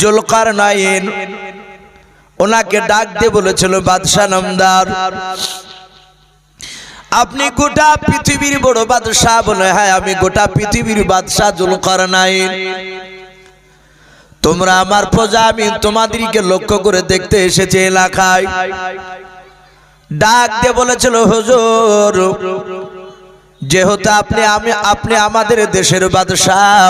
Zulkar nine. ওনাকে ডাক দিয়ে বলেছিল, বাদশাহ নামদার, আপনি গোটা পৃথিবীর বড় বাদশাহ বলে হ্যাঁ আমি গোটা পৃথিবীর বাদশাহ জুলকার নাইন। তোমরা আমার প্রজা, আমি তোমাদেরকে লক্ষ্য করে দেখতে এসেছি এলাকায়। ডাক দিয়ে বলেছিল, হুজুর, যেহেতু আপনি, আমি, আপনি আমাদের দেশের বাদশাহ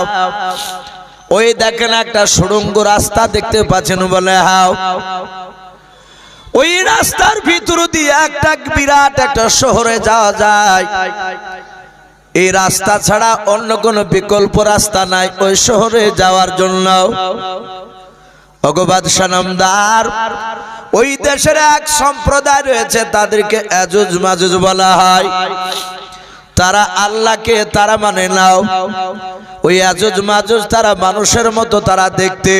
ওই দেখেন একটা সুড়ঙ্গ রাস্তা দেখতে পাচ্ছেন, বলে হাও। ওই রাস্তার ভিতর দিয়ে একটা বিরাট একটা শহরে যাওয়া যায়। এই রাস্তা ছাড়া অন্য কোনো বিকল্প রাস্তা নাই ওই শহরে যাওয়ার জন্য। ভগবাদ সানামদার ওই দেশের এক সম্প্রদায় রয়েছে, তাদেরকে এজুজ মাজুজ বলা হয়। তারা আল্লাহকে তারা মানে নাও। ওই আজুজ মাজুজ তারা মানুষের মতো তারা দেখতে।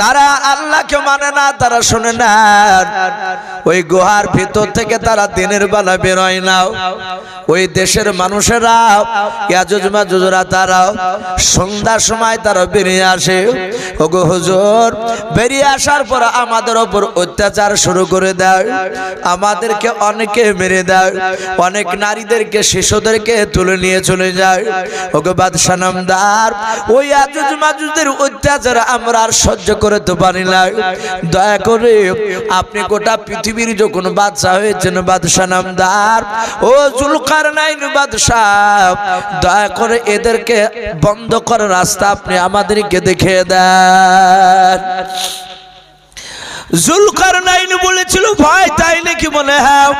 তারা আল্লাহকে মানে না, তারা শোনে না। ওই গুহার ভিতর থেকে তারা দিনের বেলা বেরোয় না। ওই দেশের মানুষেরা, ইয়াজুজ মাজুজরা তারা সন্ধ্যার সময় তারা বেরিয়ে আসে। ওগো হুজুর, বেরিয়ে আসার পর আমাদের ওপর অত্যাচার শুরু করে দেয়। আমাদেরকে অনেকে মেরে দেয়। অনেক নারীদেরকে, শিশুদেরকে তুলে নিয়ে চলে যায়। ওগো বাদশাহ নামদার, ওই আজুজ মাজুজদের অত্যাচার আমরা আর সহ্য করতে পারি না দয়া করে আপনি গোটা পৃথিবীর যখন বাদশাহ হয়েছেন, বাদশাহ নামদার। ও জুলকার নাইন বাদশাহ, দয়া করে এদেরকে বন্ধ করার রাস্তা আপনি আমাদেরকে দেখিয়ে দেন। জুলকার নাইন বলেছিল ভাই তাই নাকি মনে হ্যাঁ?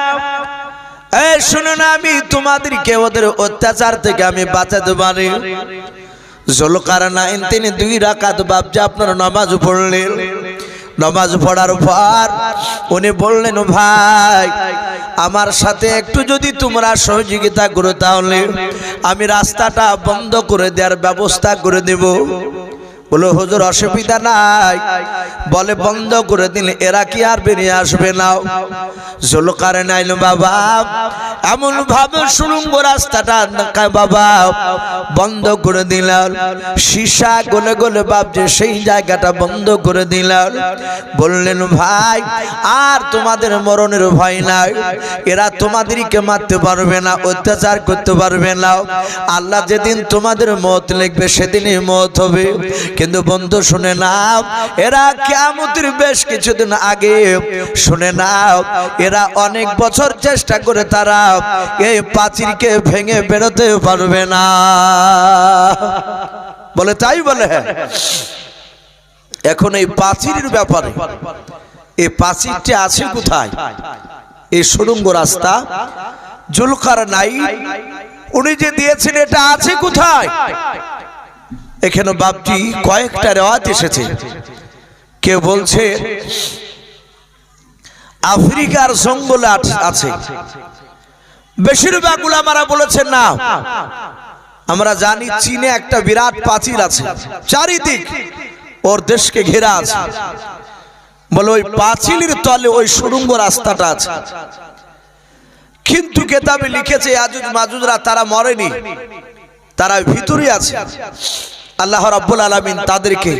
এ শুনুন আমি তোমাদেরকে ওদের অত্যাচার থেকে আমি বাঁচাতে পারি। জলকার নাইন তিনি দুই রাকাত বাবজা আপনার নামাজ পড়লেন। নামাজ পড়ার পর উনি বললেন, ভাই, আমার সাথে একটু যদি তোমরা সহযোগিতা করো তাহলে আমি রাস্তাটা বন্ধ করে দেওয়ার ব্যবস্থা করে দেব। বলে, হুজুর, অসুবিধা নাই। বলে, বন্ধ করে দিলে এরা কি আর বেরিয়ে আসবে না? জলকারে নাইল বাবা এমন ভাবে সুরঙ্গ রাস্তাটা। বাবা, বন্ধ করে দিলাম। সীসা গলে গলে ভাবছে, সেই জায়গাটা বন্ধ করে দিলাম। বললেন, ভাই, আর তোমাদের মরণের ভয় নাই। এরা তোমাদেরকে মারতে পারবে না, অত্যাচার করতে পারবে না। আল্লাহ যেদিন তোমাদের মত লিখবে, সেদিনই মত হবে। কিন্তু বন্ধু, শুনে নাও, এরা কেমতির বেশ কিছুদিন আগে, শুনে নাও, এরা অনেক বছর চেষ্টা করে তারা এই প্রাচীরকে ভেঙে বেরোতে পারবে না। বলে, তাই বলে? এখন এই প্রাচীরের ব্যাপারে, এই প্রাচীরটি আছে কোথায়? এই সুড়ঙ্গ রাস্তা জুলকার নাই উনি যে দিয়েছেন, এটা আছে কোথায়? এখানে বাপটি কয়েকটা রেওয়াজ এসেছে। কেউ বলছে, আফ্রিকার জঙ্গলে আছে। বেশিরভাগ গুলামারা বলেছেন না। আমরা জানি চীনে একটা বিরাট পাঁচিল আছে। চারিদিক ওর দেশকে ঘেরা আছে। বলে ওই পাঁচিলের তলে ওই সুড়ঙ্গ রাস্তাটা আছে। কিন্তু কেতাবে লিখেছে আজুজ মাজুজরা তারা মরেনি। তারা ভিতরে আছে। আল্লাহ রাব্বুল আলামিন তাদেরকে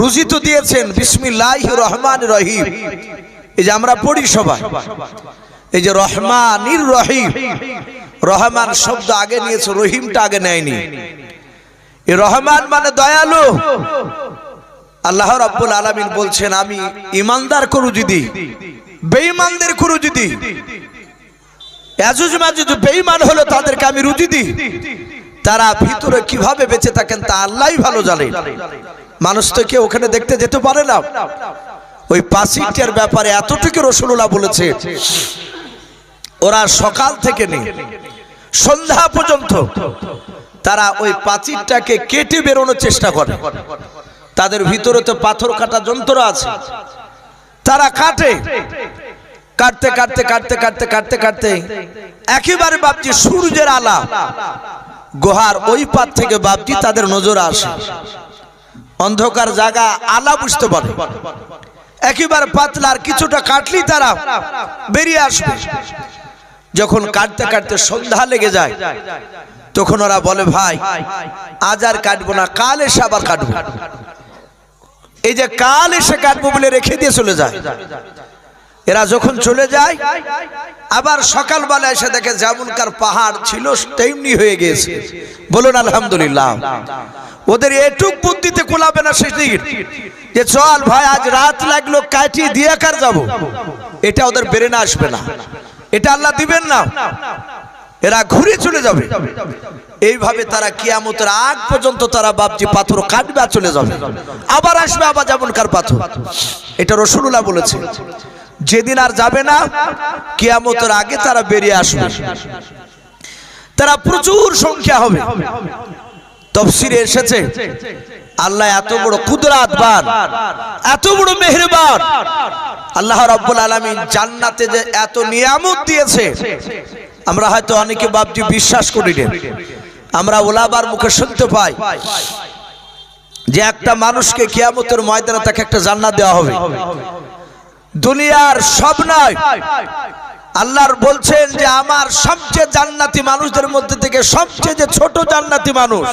রুজি তো দিয়েছেন বিসমিল্লাহ রহমান রহিম। এই যে আমরা পড়ি সবাই, এই যে রহমানির রহিম। রহমান শব্দ আগে নিয়েছে, রহিমটা আগে নেয়নি। এই রহমান মানে দয়ালু। আল্লাহ রাব্বুল আলামিন বলছেন, আমি ইমানদার করু যদি বেঈমানদের করু যদি এজুজ মাজুজ বেঈমান হলো তাদেরকে আমি রুজি দিই। তারা ভিতরে কীভাবে বেঁচে থাকেন তা আল্লাহই ভালো জানে। মানুষ তো কেউ ওখানে দেখতে যেতে পারে না। ওই পাঁচিটার ব্যাপারে এতটুকু রসুল্লাহ বলেছে। ওরা সকাল থেকে নেই, সন্ধ্যা পর্যন্ত তারা ওই পাঁচিরটাকে কেটে বেরোনোর চেষ্টা করে। তাদের ভিতরে তো পাথর কাটা যন্ত্র আছে। তারা কাটে। কাটতে কাটতে কাটতে কাটতে কাটতে কাটতে, একেবারে ভাবছি সূর্যের আলা। গুহার ওই পাত থেকে বাপজি তাদের নজর আসে। অন্ধকার জায়গা আলা বুঝতে পারে। একেবারে পাতলার কিছুটা কাটলি তারা বেরিয়ে আসবে। যখন কাটতে কাটতে সন্ধ্যা লেগে যায়, তখন ওরা বলে, ভাই, আজ আর কাটবো না, কাল এসে আবার কাটবো। এই যে কাল এসে কাটবো বলে রেখে দিয়ে চলে যায়। এরা যখন চলে যায়, আবার সকালবেলা এসে দেখে যেমনকার পাহাড় ছিল তেমনি হয়ে গিয়েছে। বলুন, আলহামদুলিল্লাহ। ওদের এটুক বুদ্ধিতে কোলাবে না সেদিন যে চল ভাই, আজ রাত লাগল কাটিয়ে দিয়ে কার যাব? এটা ওদের বেরেনে আসবে না। এটা আল্লাহ দিবেন না। এরা ঘুরে চলে যাবে। এইভাবে তারা কিয়ামতের আগ পর্যন্ত তারা বাপজি পাথর কাটবে চলে যাবে। আবার আসবে আবার যেমন কার পাথর। এটা রসুল্লাহ বলেছে। যেদিন আর যাবে না, কেয়ামতের আগে তারা বেরিয়ে আসবে। তারা প্রচুর সংখ্যা হবে। তফসিরে এসেছে, আল্লাহ এত বড় কুদরাতবান এত বড় মেহেরবান। আল্লাহ রাব্বুল আলামিন জান্নাতে যে এত নিয়ামত দিয়েছে, আমরা হয়তো অনেকে বাপজি বিশ্বাস করি আমরা ওলাবার মুখে শুনতে পাই যে একটা মানুষকে কিয়ামতের ময়দানে তাকে একটা জান্নাত দেওয়া হবে। দুনিয়ার সব নয় আল্লাহর বলছেন যে আমার সবচেয়ে জান্নাতি মানুষদের মধ্যে থেকে সবচেয়ে যে ছোট জান্নাতি মানুষ।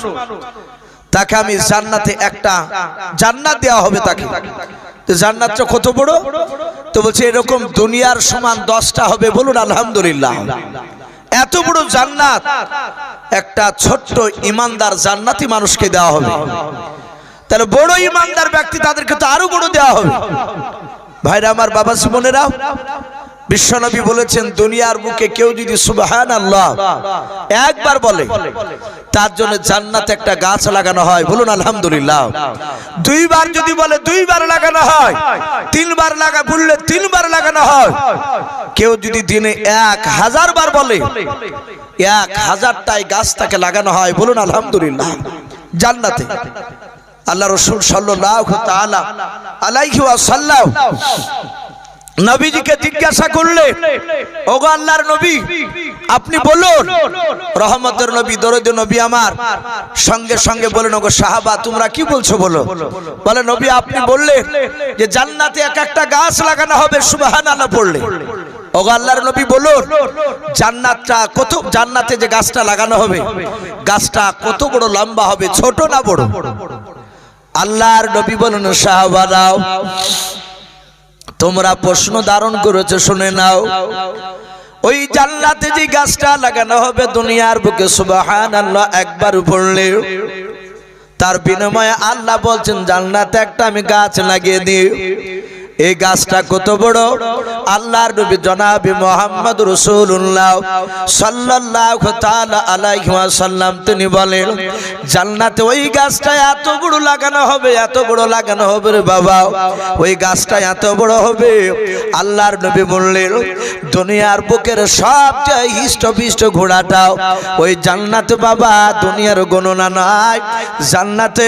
তাকে আমি জান্নাতে একটা জান্নাত দেওয়া হবে তাকে। জান্নাতটা কত বড়? তো বলছে এরকম দুনিয়ার সমান দশটা হবে বলুন, আলহামদুলিল্লাহ। এত বড় জান্নাত, একটা ছোট্ট ইমানদার জান্নাতি মানুষকে দেওয়া হবে। তাহলে বড় ইমানদার ব্যক্তি তাদেরকে তো আরও বড় দেওয়া হবে। ভাইরা, আমার বাবা জীবনেরা বিশ্বনবী বলেছেন, দুনিয়ার বুকে কেউ যদি সুবাহান আল্লাহ একবার বলে, তার জন্য জান্নাতে একটা গাছ লাগানো হয়। বলুন, আলহামদুলিল্লাহ। দুইবার যদি বলে, দুইবার লাগানো হয়, তিনবার লাগা, বললে তিনবার লাগানো হয়। কেউ যদি দিনে এক হাজার বার বলে, এক হাজারটাই গাছ তাকে লাগানো হয়। বলুন, আলহামদুলিল্লাহ। জান্নাতে। আল্লাহ রসুল সাল্লাহ ওয়াসাল্লাম নবীজিকে জিজ্ঞাসা করলে, ওগো আল্লাহর নবী, আপনি বলুন, রহমতের নবী, দরদ নবী আমার, সঙ্গে সঙ্গে বলেন, ওগো সাহাবা, তোমরা কি বলছো বলো? বলে, নবী, আপনি বললেন যে জান্নাতে এক একটা গাছ লাগানো হবে সুবাহান সুবহানাল্লাহ পড়লে ওগো আল্লাহর নবী বলুন, জান্নাতটা কত, জান্নাতে যে গাছটা লাগানো হবে, গাছটা কত বড় লম্বা হবে, ছোট না বড়? আল্লাহর নবী বলুন সাহাবারাও তোমরা প্রশ্ন ধারণ করেছ, শুনে নাও। ওই জান্নাতে যে গাছটা লাগানো হবে দুনিয়ার বুকে সুবাহান আল্লাহ একবার পড়লে তার বিনিময়ে আল্লাহ বলছেন, জান্নাতে একটা আমি গাছ লাগিয়ে দিই। এই গাছটা কত বড়? আল্লাহর নবী জনাবি মোহাম্মদ রসুল্লাহ আলাইহি ওয়াসাল্লাম। তিনি বলেন, জান্নাতে ওই গাছটা এত বড় লাগানো হবে, এত বড় লাগানো হবে রে বাবা। ওই গাছটা এত বড় হবে। আল্লাহর নবী বললেন, দুনিয়ার বুকের সবচেয়ে হিষ্টপিষ্ট ঘোড়াটাও ওই জান্নাতে বাবা, দুনিয়ার গণনা নাই। জান্নাতে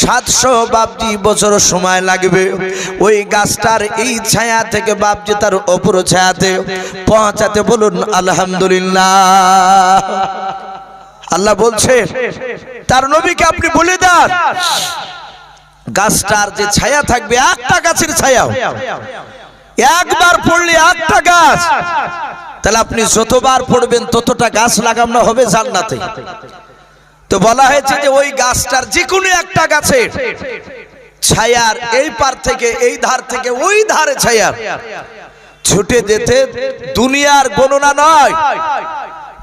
সাতশো বাবজি বছর সময় লাগবে। ওই গাছটার এই ছায়া থেকে বাবজি তার অপর ছায়াতে পৌঁছাতে বলুন, আলহামদুলিল্লাহ। আল্লাহ বলছে, তার নবীকে আপনি বলে দেন, গাছটার যে ছায়া থাকবে একটা গাছের ছায়া একবার পড়লে একটা গাছ। তাহলে আপনি যতবার পড়বেন ততটা গাছ লাগানো হবে জান্নাতে। তো বলা হয়েছে যে ওই গাছটার যে কোনো একটা গাছে ছায়ার এই পার থেকে, এই ধার থেকে, ওই ধারে ছায়ার। ছুটে যেতে দুনিয়ার গণনা নয়।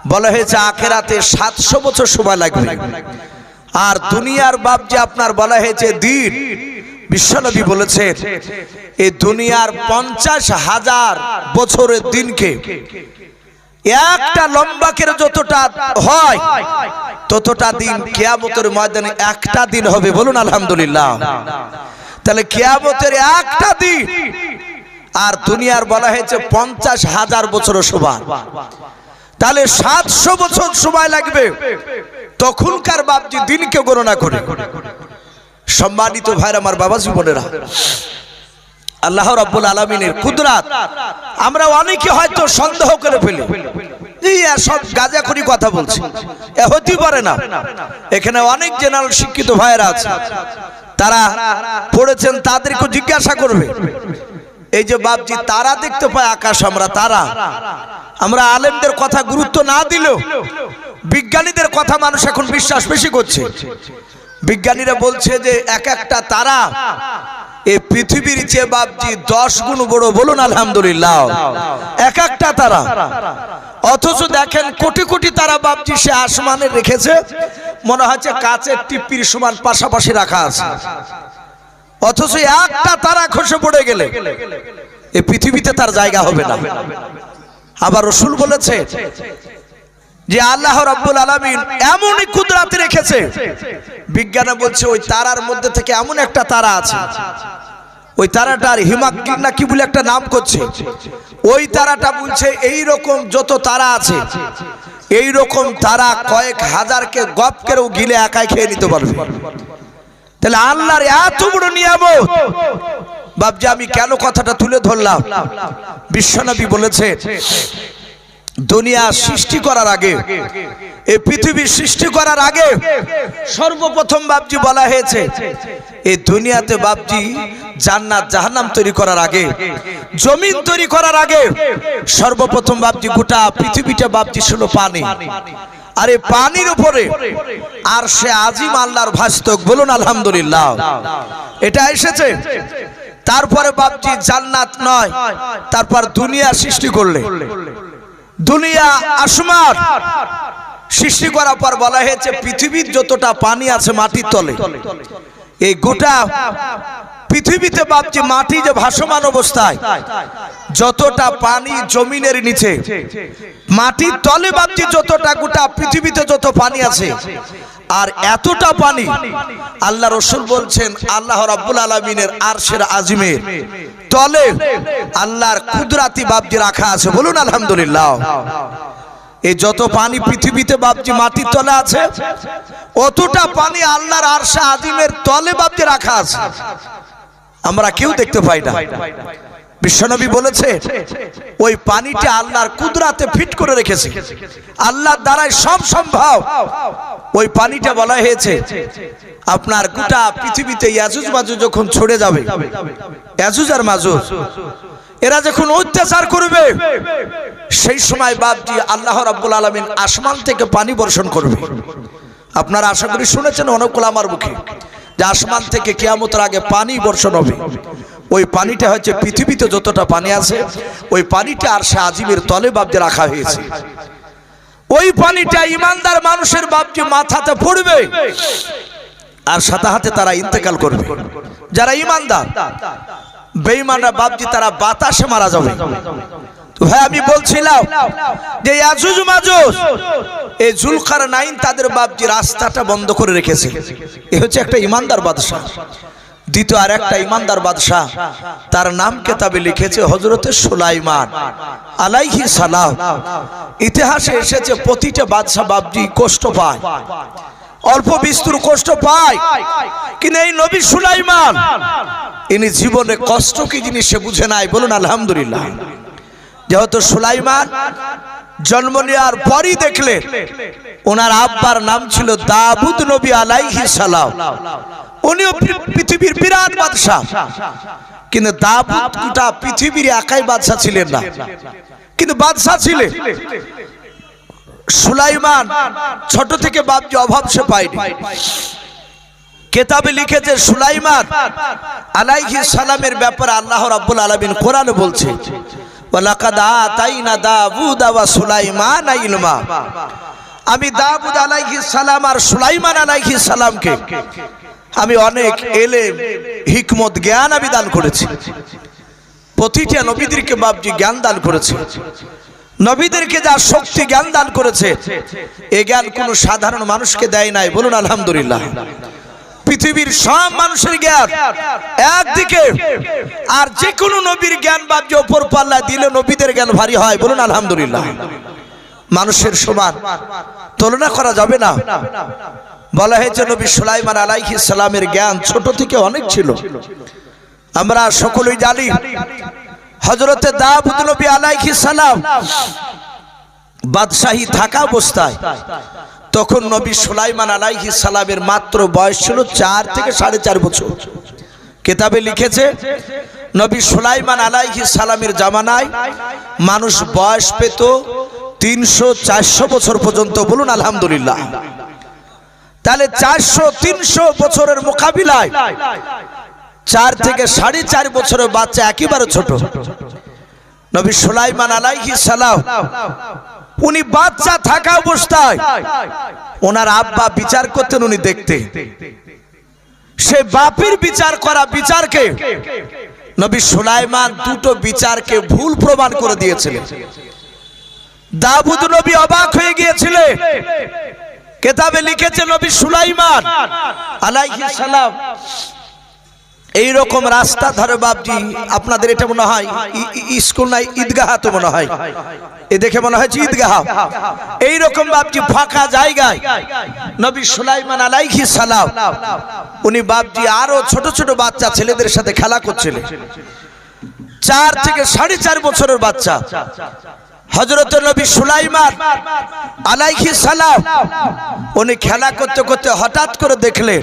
বলা হয়েছে আখেরাতে সাতশো বছর সময় লাগবে। আর দুনিয়ার বাপ যে আপনার বলা হয়েছে দিন, বিশ্বনবী বলেছেন এই দুনিয়ার পঞ্চাশ হাজার বছরের দিনকে একটা লম্বাকের যতটা হয়, ততটা দিন কেয়ামতের ময়দানে একটা দিন হবে, বলুন আলহামদুলিল্লাহ। তাহলে কেয়ামতের একটা দিন, আর দুনিয়ার বলা হয়েছে পঞ্চাশ হাজার বছর সমান। তাহলে সাতশো বছর সময় লাগবে, তখনকার বাপজি দিনকে গণনা করে। সম্মানিত ভাইর আমার বাবা জীবনেরা আল্লাহ রাব্বুল আলমিনের কুদরাত। আমরা অনেকে হয়তো সন্দেহ করে ফেলি। সব গাজাখড়ি কথা বলছি। এ হতে পারে না। এখানে অনেক জেনারেল শিক্ষিত ভাইয়েরা আছে। তারা পড়েছেন জিজ্ঞাসা করবে। এই যে তারা দেখতে পায় আকাশ, আমরা তারা। আমরা আলেমদের কথা গুরুত্ব না দিলেও বিজ্ঞানীদের কথা মানুষ এখন বিশ্বাস বেশি করছে। বিজ্ঞানীরা বলছে যে এক একটা তারা এই পৃথিবীর চেয়ে বাপজি দশ গুণ বড় বলুন আলহামদুলিল্লাহ। এক একটা তারা। অথচ দেখেন কোটি কোটি তারা বাপজি সে আসমানে রেখেছে, মনে হচ্ছে কাচের টিপ্পির সমান পাশাপাশি রাখা আছে। অথচ একটা তারা খসে পড়ে গেলে এই পৃথিবীতে তার জায়গা হবে না। আবার রসুল বলেছে যে আল্লাহ রাব্বুল আলামিন এমনই কুদরাত রেখেছে। বিজ্ঞানে বলছে, ওই তারার মধ্যে থেকে এমন একটা তারা আছে। ওই তারাটার হিমাক না কি বলে একটা নাম করছে? ওই তারাটা বলছে এই রকম যত তারা আছে এই রকম তারা কয়েক হাজারকে গপ করেও গিলে একাই খেয়ে নিতে পারবে। তাহলে আল্লাহর এত বড় নিয়ামত। বাবজি আমি কেন কথাটা তুলে ধরলাম? বিশ্বনবী বলেছে দুনিয়া সৃষ্টি করার আগে, এই পৃথিবী সৃষ্টি করার আগে সর্বপ্রথম বাবজি বলা হয়েছে, এই দুনিয়াতে বাবজি জান্নাত, জাহান্নাম তৈরি করার আগে, জমিন তৈরি করার আগে সর্বপ্রথম বাবজি গোটা পৃথিবীটা বাবজি ছিল পানি। আর এই পানির উপরে আর সে আজিম আল্লাহর ভাস্তক বলুন আলহামদুলিল্লাহ। এটা এসেছে, তারপরে বাবজি জান্নাত নয়, তারপর দুনিয়া সৃষ্টি করলে। দুনিয়া আসমান সৃষ্টি করার পর বলা হয়েছে, পৃথিবীর যতটা পানি আছে মাটির তলে, এই গোটা পৃথিবীতে ভাবছি মাটি যে ভাসমান অবস্থায়, যতটা পানি জমিনের নিচে, মাটির তলে ভাবছি যতটা গোটা পৃথিবীতে যত পানি আছে আর এতটা পানি আল্লাহ রসুল বলছেন, আল্লাহ রাব্বুল আলমিনের আরশের আজিমের তলে আল্লাহর কুদরাতি বাপজি রাখা আছে, বলুন আলহামদুলিল্লাহ। এই যত পানি পৃথিবীতে বাপজি মাটির তলে আছে, অতটা পানি আল্লাহর আরশা আজিমের তলে বাপজি রাখা আছে। আমরা কেউ দেখতে পাই না। বিশ্বনবী বলেছে, ওই পানিটা আল্লাহর কুদরাতে ফিট করে রেখেছে। আল্লাহর দ্বারাই সব সম্ভব। ওই পানিটা বলা হয়েছে, আপনার গোটা পৃথিবীতে ইয়াজুজ মাজু যখন ছড়ে যাবে, ইয়াজুজ আর মাজুজ, এরা যখন অত্যাচার করবে, সেই সময় বাপজি আল্লাহ রাব্বুল আলামিন আসমান থেকে পানি বর্ষণ করবে। আপনারা আশা করি শুনেছেন অনকুল আমার মুখে, যে আসমান থেকে কেয়ামতের আগে পানি বর্ষণ হবে। ওই পানিটা হচ্ছে পৃথিবীতে যতটা পানি আছে, ওই পানিটা আর সে আজিমের তলে বাপজে রাখা হয়েছে। ওই পানিটা ইমানদার মানুষের বাপজি মাথাতে পড়বে আর সাথে হাতে তারা ইন্তেকাল করবে। যারা ইমানদার, বেঈমানরা বাপজি তারা বাতাসে মারা যাবে। ভাই, আমি বলছিলাম যে ইয়াজুজ মাজুজ, এই জুলকার নাইন তাদের বাপজি রাস্তাটা বন্ধ করে রেখেছে। এ হচ্ছে একটা ইমানদার বাদশাহ। দ্বিতীয় আর একটা ইমানদার বাদশাহ, তার নাম কেতাবে লিখেছে হজরতে সুলাইমান আলাইহি সালাম। ইতিহাসে এসেছে প্রতিটা বাদশাহ বাপজি কষ্ট পায়, অল্প বিস্তর কষ্ট পায়, কিন্তু এই নবী সুলাইমান, ইনি জীবনে কষ্ট কি জিনিস সে বুঝে নাই, বলুন আলহামদুলিল্লাহ। যেহেতু সুলাইমান জন্ম নেওয়ার পরই দেখলেন, ওনার আব্বার নাম ছিল দাবুদ নবী আলাইহি সালাম। উনিও পৃথিবীর বিরাট বাদশাহ। কিন্তু দাবুদ গোটা পৃথিবীর একাই বাদশাহ ছিলেন না। কিন্তু বাদশাহ ছিলেন। সুলাইমান ছোট থেকে বাপজি অভাব সে পায়নি। কেতাবে লিখেছে, সুলাইমান আলাইহি সালামের ব্যাপারে আল্লাহ রাব্বুল আলামিন কোরআনে বলছে, ওয়ালাকাদ আতাইনা দাউদা ওয়া সুলাইমান ইলমা। আমি দাউদ আলাইহিস সালাম আর সুলাইমান আলাইহিস সালামকে আমি অনেক এলে হিকমত, জ্ঞান আমি দান করেছি। প্রতিটা নবীদেরকে বাপজি জ্ঞান দান করেছে। নবীদেরকে যা শক্তি জ্ঞান দান করেছে, এ জ্ঞান কোনো সাধারণ মানুষকে দেয় নাই, বলুন আলহামদুলিল্লাহ। পৃথিবীর সব মানুষের জ্ঞান একদিকে, আর যে কোনো নবীর জ্ঞান বাপজি ওপর পাল্লা দিলে নবীদের জ্ঞান ভারী হয়, বলুন আলহামদুলিল্লাহ। মানুষের সমান তুলনা করা যাবে না। বলা হয়েছে নবী সুলাইমান আলাইহিস সালামের জ্ঞান ছোট থেকে অনেক ছিল। আমরা সকলেই জানি হজরতে দাউদ নবী আলাইহিস সালাম বাদশাহী থাকা অবস্থায় তখন নবী সুলাইমান আলাইহিস সালামের মাত্র বয়স ছিল চার থেকে সাড়ে চার বছর। কেতাবে লিখেছে, নবী সুলাইমান আলাইহিস সালামের জামানায় মানুষ বয়স পেত তিনশো চারশো বছর পর্যন্ত বলুন আলহামদুলিল্লাহ। তাহলে চারশো, তিনশো বছরের মোকাবিলায় চার থেকে সাড়ে চার বছরের বাচ্চা একেবারে ছোট। নবী সোলাইমান আলাইহি সালাম, উনি বাচ্চা থাকা অবস্থায় ওনার আব্বা বিচার করতেন, উনি দেখতে সে বাপের বিচার করা বিচারকে নবী সোলাইমান দুটো বিচারকে ভুল প্রমাণ করে দিয়েছিলেন। দাবুদ নবী অবাক হয়ে গিয়েছিলেন। কেতাবে লিখেছে নবী সুলাইমান আলাইহিস সালাম। এই রকম রাস্তা ধরে বাপজি আপনাদের এটা মনে হয় স্কুল নাই ঈদগাহ তো মনে হয়। এ দেখে মনে হয়েছে ঈদগাহ। এই রকম বাপজি ফাঁকা জায়গায় নবী সুলাইমান আলাইহি সালাম উনি বাপজি আরও ছোট ছোট বাচ্চা ছেলেদের সাথে খেলা করছিলেন। চার থেকে সাড়ে চার বছরের বাচ্চা। হজরত নবী সুলাইমান আলাইহি সালাম, উনি খেলা করতে করতে হঠাৎ করে দেখলে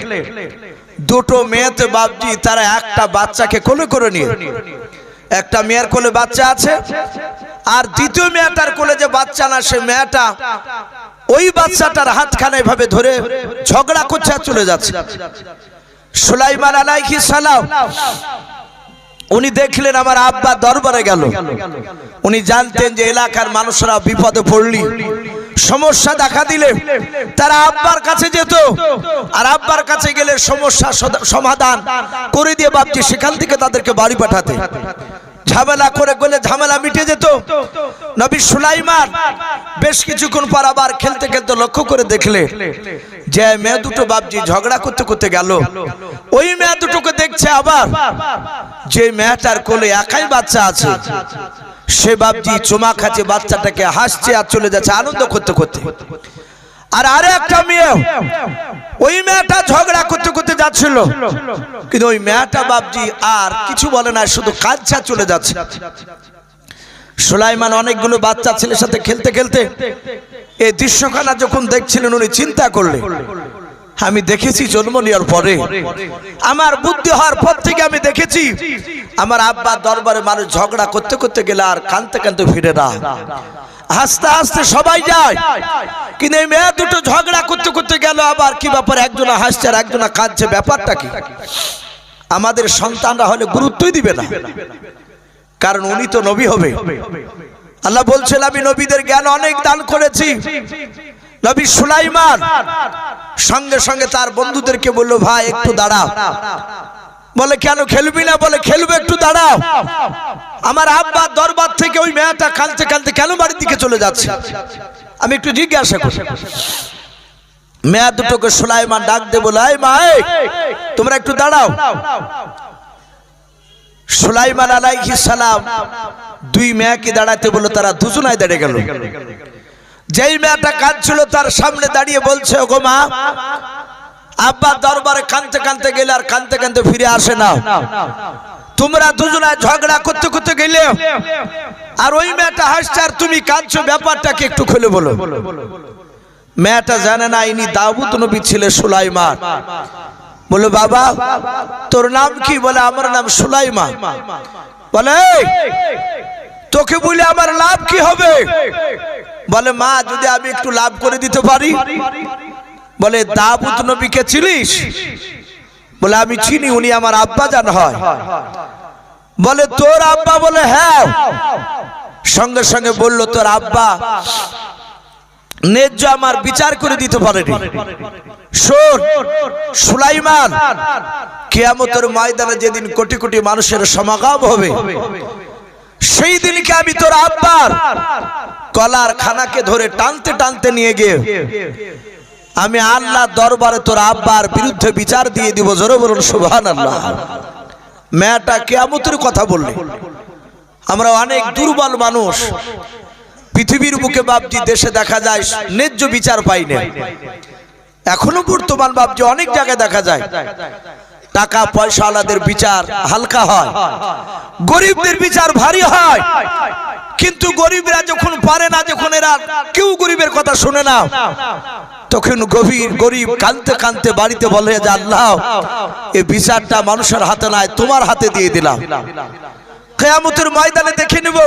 দুটো মেয়েতে বাপজি তারা একটা বাচ্চাকে কোলে করে নিয়ে। একটা মেয়ের কোলে বাচ্চা আছে আর দ্বিতীয় মেয়েটার কোলে যে বাচ্চা না, সে মেয়েটা ওই বাচ্চাটার হাতখানা এভাবে ধরে ঝগড়া করছে চলে যাচ্ছে। সুলাইমান আলাইহি সালাম উনি দেখলেন আমার আব্বা দরবারে গেল। উনি জানতেন যে এলাকার মানুষরা বিপদে পড়লি। সমস্যা দেখা দিলে তারা আব্বার কাছে যেত। আর আব্বার কাছে গেলে সমস্যা সমাধান করে দিয়ে ভাবছি সেখান থেকে তাদেরকে বাড়ি পাঠাতে। ঝামেলা করে গেলে ঝামেলা মিটে যেত। নবী সুলাইমান বেশ কিছুক্ষণ পর আবার খেলতে খেলতে লক্ষ্য করে দেখলে যে মেয়ে দুটো বাবজি ঝগড়া করতে করতে গেল। ওই মেয়ে দুটোকে দেখছে আবার যে মেয়েটার কোলে একাই বাচ্চা আছে। সে বাবজি চুমা খাচ্ছে, বাচ্চাটাকে হাসছে আর চলে যাচ্ছে আনন্দ করতে করতে। আর আরে একটা মেয়ে, ওই মেয়েটা ঝগড়া করতে করতে যাচ্ছিল। কিন্তু ওই মেয়েটা বাবজি আর কিছু বলে না, শুধু কাজছা চলে যাচ্ছে। সুলাইমান অনেকগুলো বাচ্চা ছেলের সাথে খেলতে খেলতে এই দৃশ্যখানা যখন দেখছিলেন, উনি চিন্তা করলেন আমি দেখেছি জন্ম নেওয়ার পরে। আমার বুদ্ধি হওয়ার পর থেকে আমি দেখেছি, আমার আব্বা দরবারে মানুষ ঝগড়া করতে করতে গেলে আর কানতে কানতে ফিরে না। হাসতে হাসতে সবাই যায়, কিন্তু এই মেয়ে দুটো ঝগড়া করতে করতে গেল, আবার কি ব্যাপার, একজনা হাসছে আর একজনা কাঁদছে, ব্যাপারটা কি? আমাদের সন্তানরা হলে গুরুত্বই দিবে না। কারণ উনি তো নবী হবে। আল্লাহ বলছেন, আমি নবীদের জ্ঞান অনেক দান করেছি। নবী সুলাইমান সঙ্গে সঙ্গে তার বন্ধুদেরকে বলল ভাই একটু দাঁড়াও। বলে কেন খেলবি না? বলে খেলবে একটু দাঁড়াও। আমার আব্বা দরবার থেকে ওই মেয়েটা কালতে কালতে কেন বাড়ির দিকে চলে যাচ্ছে? আমি একটু জিজ্ঞাসা করি। মেয়া দুটোকে সুলাইমান ডাক দেবো বলে "এই মা তোমরা একটু দাঁড়াও। সুলাইমান আলাইহিস সালাম দুই মেয়েকে দাঁড়াতে বলল তারা দুজনায় দাঁড়িয়ে গেল। যেই মেয়েটা কাঁদছিল তার সামনে দাঁড়িয়ে বলছে গো মা, আব্বা দরবারে কানতে কানতে গেলে আর কানতে কানতে ফিরে আসে না। তোমরা দুজনায় ঝগড়া করতে করতে গেলে আর ওই মেয়েটা হাসছে, আর তুমি কাঁদছো। ব্যাপারটাকে একটু খুলে বলো। মেয়েটা জানে না, ইনি দাউদ নবী ছিল সুলাইমান। বলে, বাবা, তোর নাম কি? বলে, আমার নাম সুলাইমান। বলে তোকে বলে আমার লাভ কি হবে? বলে, মা, যদি আমি একটু লাভ করে দিতে পারি? বলে দাবুদ নবীকে চিনিস? বলে, আমি চিনি, উনি আমার আব্বা জান হয়। বলে, তোর আব্বা? বলে হ্যাঁ। সঙ্গে সঙ্গে বলল, তোর আব্বা ন্যায্য আমার বিচার করে দিতে পারেনি। শোন, সুলাইমান, কেয়ামতের ময়দানে যেদিন কোটি কোটি মানুষের সমাগম হবে, সেই দিনকে আমি তোর আব্বার কলার খানাকে ধরে টানতে টানতে নিয়ে গিয়ে আমি আল্লাহ দরবারে তোর আব্বার বিরুদ্ধে বিচার দিয়ে দিব, জোরে বলুন সুবহান আল্লাহ মেয়েটা কেয়ামতের কথা বললে। আমরা অনেক দুর্বল মানুষ। পৃথিবীর বুকে বাপজি দেশে দেখা যায়, ন্যায্য বিচার পাই না। এখনও বর্তমান বাপজি অনেক জায়গায় দেখা যায়। টাকা পয়সাওয়ালাদের বিচার হালকা হয়। গরিবদের বিচার ভারী হয়। কিন্তু গরিবরা যখন পারে না, যখন এরা কেউ গরিবের কথা শুনে না, তখন গভীর গরিব কানতে কানতে বাড়িতে বলে যে, আল্লাহ এই বিচারটা মানুষের হাতে নয় তোমার হাতে দিয়ে দিলাম। কেয়ামতের ময়দানে দেখে নেব।